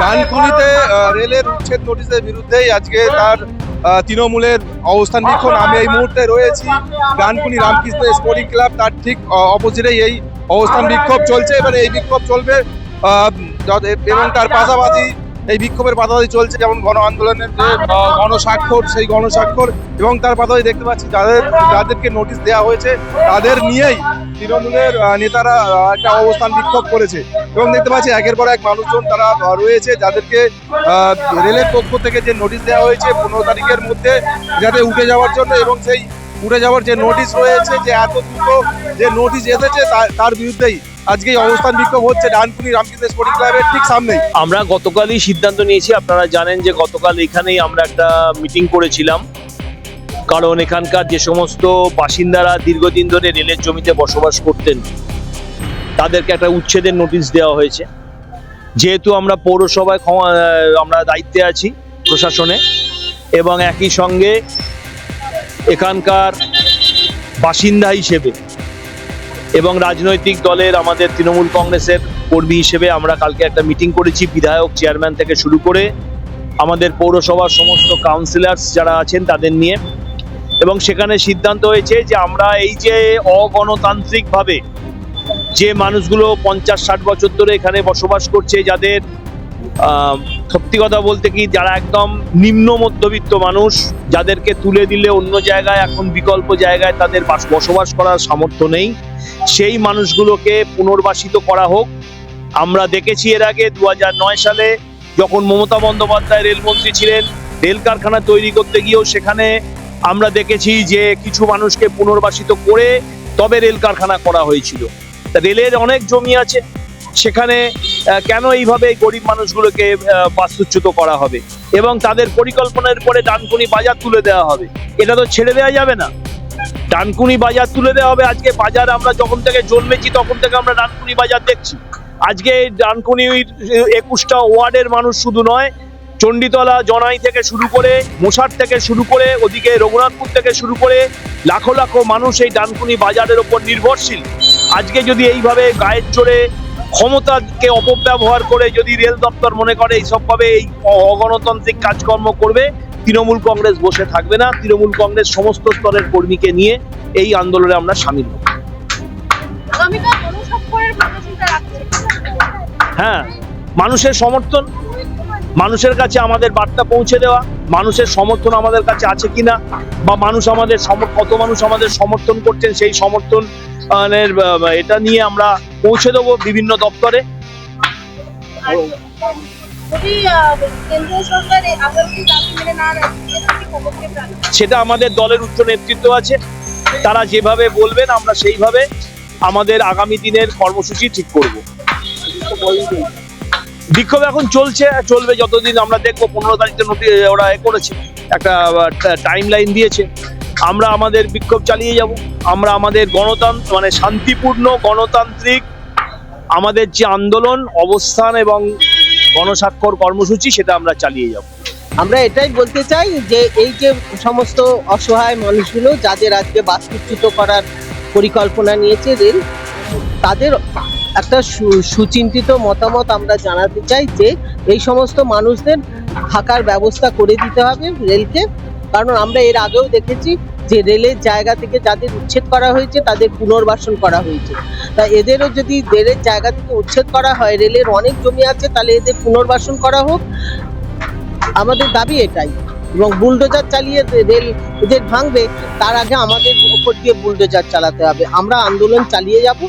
ডানকুনিতে রেলের উচ্ছেদ নোটিশের বিরুদ্ধেই আজকে তার তৃণমূলের অবস্থান। বিক্ষোভ আমি এই মুহূর্তে রয়েছি। ডানকুনি রামকৃষ্ণ স্পোর্টিং ক্লাব তার ঠিক অপোজিটেই এই অবস্থান বিক্ষোভ চলছে। এবার এই বিক্ষোভ চলবে এবং তার পাশাপাশি এই বিক্ষোভের পাশাপাশি চলছে যেমন গণ আন্দোলনের যে গণস্বাক্ষর সেই গণস্বাক্ষর এবং তার পাশাপাশি দেখতে পাচ্ছি যাদের যাদেরকে নোটিশ দেওয়া হয়েছে তাদের নিয়েই তৃণমূলের নেতারা একটা অবস্থান বিক্ষোভ করেছে। এবং দেখতে পাচ্ছি একের পর এক মানুষজন তারা রয়েছে যাদেরকে রেলের পক্ষ থেকে যে নোটিশ দেওয়া হয়েছে পনেরো তারিখের মধ্যে, যাতে উঠে যাওয়ার জন্য এবং সেই উঠে যাওয়ার যে নোটিশ রয়েছে, যে এত দ্রুত যে নোটিশ এসেছে তার- বিরুদ্ধেই আজকে অবস্থান বিক্ষোভ হচ্ছে ডানকুনি রামকৃষ্ণ স্পোর্টিং ক্লাবের ঠিক সামনেই। আমরা গতকালই সিদ্ধান্ত নিয়েছি, আপনারা জানেন যে গতকাল এখানেই আমরা একটা মিটিং করেছিলাম। কারণ এখানকার যে সমস্ত বাসিন্দারা দীর্ঘদিন ধরে রেলের জমিতে বসবাস করতেন, তাদেরকে একটা উচ্ছেদের নোটিশ দেওয়া হয়েছে। যেহেতু আমরা পৌরসভায় ক্ষমা- আমরা দায়িত্বে আছি প্রশাসনে, এবং একই সঙ্গে এখানকার বাসিন্দা হিসেবে এবং রাজনৈতিক দলের আমাদের তৃণমূল কংগ্রেসের কর্মী হিসেবে আমরা কালকে একটা মিটিং করেছি, বিধায়ক চেয়ারম্যান থেকে শুরু করে আমাদের পৌরসভার সমস্ত কাউন্সিলর্স যারা আছেন তাদের নিয়ে। এবং সেখানে সিদ্ধান্ত হয়েছে যে আমরা এই যে অগণতান্ত্রিকভাবে যে মানুষগুলো পঞ্চাশ, ষাট বছর ধরে এখানে বসবাস করছে, যাদের সত্যি কথা বলতে কি, যারা একদম নিম্ন মধ্যবিত্ত মানুষ, যাদেরকে তুলে দিলে অন্য জায়গায়, এখন বিকল্প জায়গায় তাদের বাস- বসবাস করার সামর্থ্য নেই, সেই মানুষগুলোকে পুনর্বাসিত করা হোক। আমরা দেখেছি এর আগে দু সালে যখন মমতা বন্দ্যোপাধ্যায় রেলমন্ত্রী ছিলেন, রেল কারখানা তৈরি করতে গিয়েও সেখানে আমরা দেখেছি যে কিছু মানুষকে পুনর্বাসিত করে তবে রেল কারখানা করা হয়েছিল। রেলের অনেক জমি আছে, সেখানে কেন এইভাবে গরিব মানুষগুলোকে বাস্তুচ্যুত করা হবে? এবং তাদের পরিকল্পনার পরে ডানকুনি বাজার তুলে দেওয়া হবে। এটা তো ছেড়ে দেওয়া যাবে না। ডানকুনি বাজার তুলে দেওয়া হবে। আজকে বাজার আমরা যখন থেকে জন্মেছি, তখন থেকে আমরা ডানকুনি বাজার দেখছি। আজকে এই ডানকুনির একুশটা ওয়ার্ডের মানুষ শুধু নয় চণ্ডীতলা জনাই থেকে শুরু করে মোসার থেকে শুরু করে ওদিকে রঘুনাথপুর থেকে শুরু করে লাখো লাখো মানুষ এই ডানকুনি বাজারের ওপর নির্ভরশীল। আজকে যদি এইভাবে গায়ের চড়ে ক্ষমতাকে অপব্যবহার করে যদি রেল দপ্তর মনে করে এইসবভাবে এই অগণতান্ত্রিক কাজকর্ম করবে তৃণমূল কংগ্রেস বসে থাকবে না। তৃণমূল কংগ্রেস সমস্ত স্তরের কর্মীকে নিয়ে এই আন্দোলনে আমরা সামিল হব। হ্যাঁ মানুষের সমর্থন। মানুষের কাছে আমাদের বার্তা পৌঁছে দেওয়া মানুষের সমর্থন আমাদের কাছে আছে কিনা বা মানুষ আমাদের কত মানুষ আমাদের সমর্থন করছেন সেই সমর্থন এর, এটা নিয়ে আমরা পৌঁছে দেবো বিভিন্ন দপ্তরে। মেনে সেটা আমাদের দলের উচ্চ নেতৃত্ব আছে। তারা যেভাবে বলবেন আমরা সেইভাবে আমাদের আগামী দিনের কর্মসূচি ঠিক করব। বিক্ষোভ এখন চলছে, চলবে যতদিন আমরা দেখব। পনেরো তারিখে নোটিশ ওরা এ করেছে, একটা টাইম লাইন দিয়েছে। আমরা আমাদের বিক্ষোভ চালিয়ে যাব। আমরা আমাদের গণতন্ত্র মানে শান্তিপূর্ণ গণতান্ত্রিক আমাদের যে আন্দোলন, অবস্থান এবং গণস্বাক্ষর কর্মসূচি, সেটা আমরা চালিয়ে যাব। আমরা এটাই বলতে চাই যে, এই যে সমস্ত অসহায় মানুষগুলো, যাদের আজকে বাস্তুচ্যুত করার পরিকল্পনা নিয়েছে রেল, তাদের একটা সুচিন্তিত মতামত আমরা জানাতে চাই যে এই সমস্ত মানুষদের থাকার ব্যবস্থা করে দিতে হবে রেলকে। কারণ আমরা এর আগেও দেখেছি যে রেলের জায়গা থেকে যাদের উচ্ছেদ করা হয়েছে, তাদের পুনর্বাসন করা হয়েছে। তা এদেরও যদি রেলের জায়গা থেকে উচ্ছেদ করা হয়, রেলের অনেক জমি আছে, তাহলে এদের পুনর্বাসন করা হোক। আমাদের দাবি এটাই। এবং বুলডোজার চালিয়ে রেল এদের ভাঙবে, তার আগে আমাদের উপর দিয়ে বুলডোজার চালাতে হবে। আমরা আন্দোলন চালিয়ে যাব।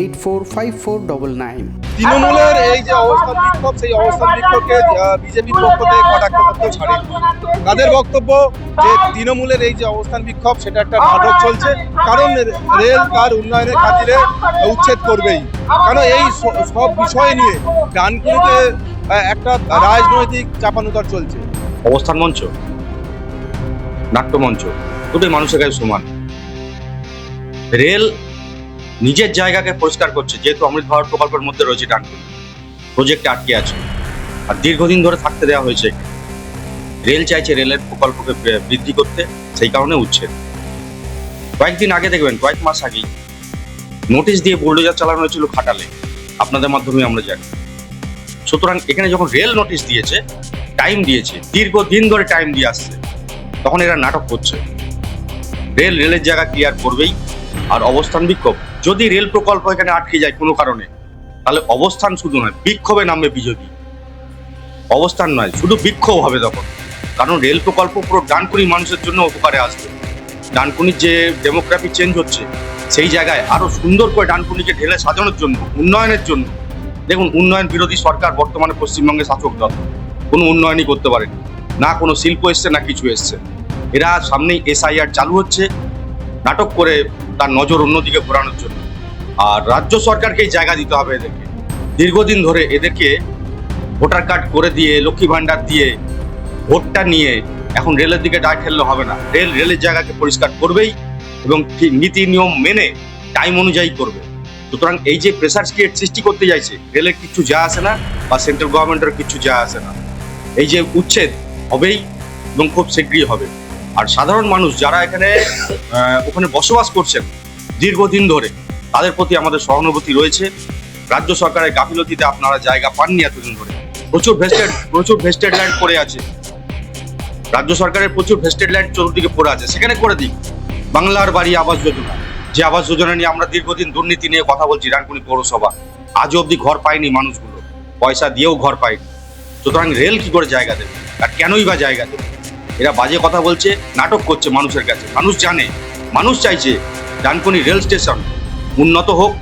eight four five four double nine তৃণমূলের এই যে অবস্থান বিক্ষোভ সেই অবস্থান বিক্ষোভকে বিজেপির পক্ষ থেকে কটাক্ষ করতেও ছাড়ে। তাদের বক্তব্য যে তৃণমূলের এই যে অবস্থান বিক্ষোভ সেটা একটা নাটক চলছে কারণ রেল তার উন্নয়নের খাতিরে উচ্ছেদ করবেই। কারণ এই সব বিষয় নিয়ে ডানকুনিতে একটা রাজনৈতিক চাপানুতর চলছে। অবস্থান মঞ্চ নাট্যমঞ্চ দুটোই মানুষের কাছে সমান। রেল নিজের জায়গাকে পরিষ্কার করছে, যেহেতু অমৃত ভারত প্রকল্পের মধ্যে রয়েছে ডানকুনি। প্রজেক্টে আটকে আছে। আর দীর্ঘদিন ধরে থাকতে দেওয়া হয়েছে রেল চাইছে রেলের প্রকল্পকে বৃদ্ধি করতে, সেই কারণে উচ্ছেদ কয়েকদিন আগে দেখবেন, কয়েক মাস আগেই নোটিশ দিয়ে বুলডোজার চালানো হয়েছিল খাটালে আপনাদের মাধ্যমে আমরা জানি। সুতরাং এখানে যখন রেল নোটিশ দিয়েছে টাইম দিয়েছে, দীর্ঘদিন ধরে টাইম দিয়ে আসছে, তখন এরা নাটক করছে। রেল রেলের জায়গা ক্লিয়ার করবেই, আর অবস্থান বিক্ষোভ। যদি রেল প্রকল্প এখানে আটকে যায় কোনো কারণে, তাহলে অবস্থান শুধু নয়, বিক্ষোভে নামবে বিজেপি। অবস্থান নয়, শুধু বিক্ষোভ হবে তখন। কারণ রেল প্রকল্প পুরো ডানকুনি মানুষের জন্য উপকারে আসবে। ডানকুনির যে ডেমোগ্রাফি চেঞ্জ হচ্ছে, সেই জায়গায় আরও সুন্দর করে ডানকুনিকে ঢেলে সাজানোর জন্য, উন্নয়নের জন্য। দেখুন, উন্নয়ন বিরোধী সরকার বর্তমানে পশ্চিমবঙ্গে শাসক দল। কোনো উন্নয়নই করতে পারেনি। না কোনো শিল্প এসছে, না কিছু এসছে। এরা সামনেই এসআইআর চালু হচ্ছে। নাটক করে তার নজর অন্যদিকে ঘোরানোর জন্য। আর রাজ্য সরকারকেই জায়গা দিতে হবে এদেরকে। দীর্ঘদিন ধরে এদেরকে ভোটার কার্ড করে দিয়ে, লক্ষ্মী ভাণ্ডার দিয়ে ভোটটা নিয়ে এখন রেলের দিকে ডাক ঠেললে হবে না। রেল রেলের জায়গাকে পরিষ্কার করবেই এবং নীতি, নিয়ম মেনে টাইম অনুযায়ী করবে। সুতরাং এই যে প্রেসার ক্রিয়েট সৃষ্টি করতে চাইছে রেলের কিছু যা আসে না বা সেন্ট্রাল গভর্নমেন্টের কিছু যা আসে না। এই যে উচ্ছেদ হবেই এবং খুব শীঘ্রই হবে। আর সাধারণ মানুষ যারা এখানে ওখানে বসবাস করছেন দীর্ঘদিন ধরে, তাদের প্রতি আমাদের সহানুভূতি রয়েছে। রাজ্য সরকারের গাফিলতিতে আপনারা জায়গা পাননি এতদিন ধরে। প্রচুর ভেস্টেড প্রচুর ভেস্টেড ল্যান্ড পড়ে আছে। রাজ্য সরকারের প্রচুর ভেস্টেড ল্যান্ড চতুর্দিকে পড়ে আছে। সেখানে করে দিক বাংলার বাড়ি আবাস যোজনা। যে আবাস যোজনা নিয়ে আমরা দীর্ঘদিন দুর্নীতি নিয়ে কথা বলছি রানকুনি পৌরসভা, আজও অবধি ঘর পায়নি মানুষগুলো। পয়সা দিয়েও ঘর পায়নি। সুতরাং রেল কি করে জায়গা দেবে? আর কেনই বা জায়গা দেবে? এরা বাজে কথা বলছে নাটক করছে মানুষের কাছে। মানুষ জানে মানুষ চাইছে ডানকুনি রেল স্টেশন উন্নত হোক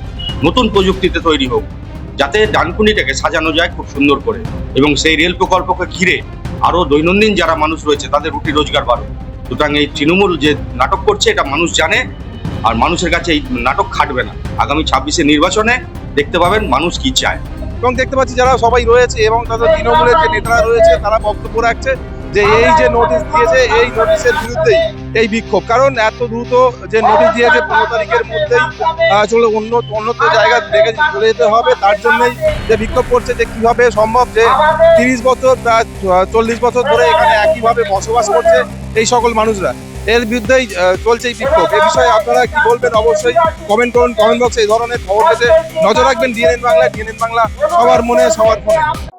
নতুন প্রযুক্তিতে তৈরি হোক যাতে ডানকুনিটাকে সাজানো যায় খুব সুন্দর করে। এবং সেই রেল প্রকল্পকে ঘিরে আরও দৈনন্দিন যারা মানুষ রয়েছে তাদের রুটি রোজগার বাড়ো সুতরাং এই তৃণমূল যে নাটক করছে এটা মানুষ জানে আর মানুষের কাছে এই নাটক খাটবে না। আগামী ছাব্বিশে নির্বাচনে দেখতে পাবেন মানুষ কি চায়। এবং দেখতে পাচ্ছি যারা সবাই রয়েছে এবং তাদের তৃণমূলের যে নেতারা রয়েছে তারা বক্তব্য রাখছে। যে এই যে নোটিশ দিয়েছে এই নোটিশের বিরুদ্ধেই এই বিক্ষোভ। কারণ এত দ্রুত যে নোটিশ দিয়েছে পনেরো তারিখের মধ্যেই আহ, চলে অন্য অন্যত্র জায়গা দেখে চলে যেতে হবে। তার জন্যই যে বিক্ষোভ করছে যে কীভাবে সম্ভব যে তিরিশ বছর প্রায় চল্লিশ বছর ধরে এখানে একইভাবে বসবাস করছে এই সকল মানুষরা। এর বিরুদ্ধেই চলছে এই বিক্ষোভ। এ বিষয়ে আপনারা কি বলবেন? অবশ্যই কমেন্ট করুন কমেন্ট বক্সে এই ধরনের খবর পেতে নজর রাখবেন। ডিএনএন বাংলা ডিএনএন বাংলা সবার মনে সবার ফোনে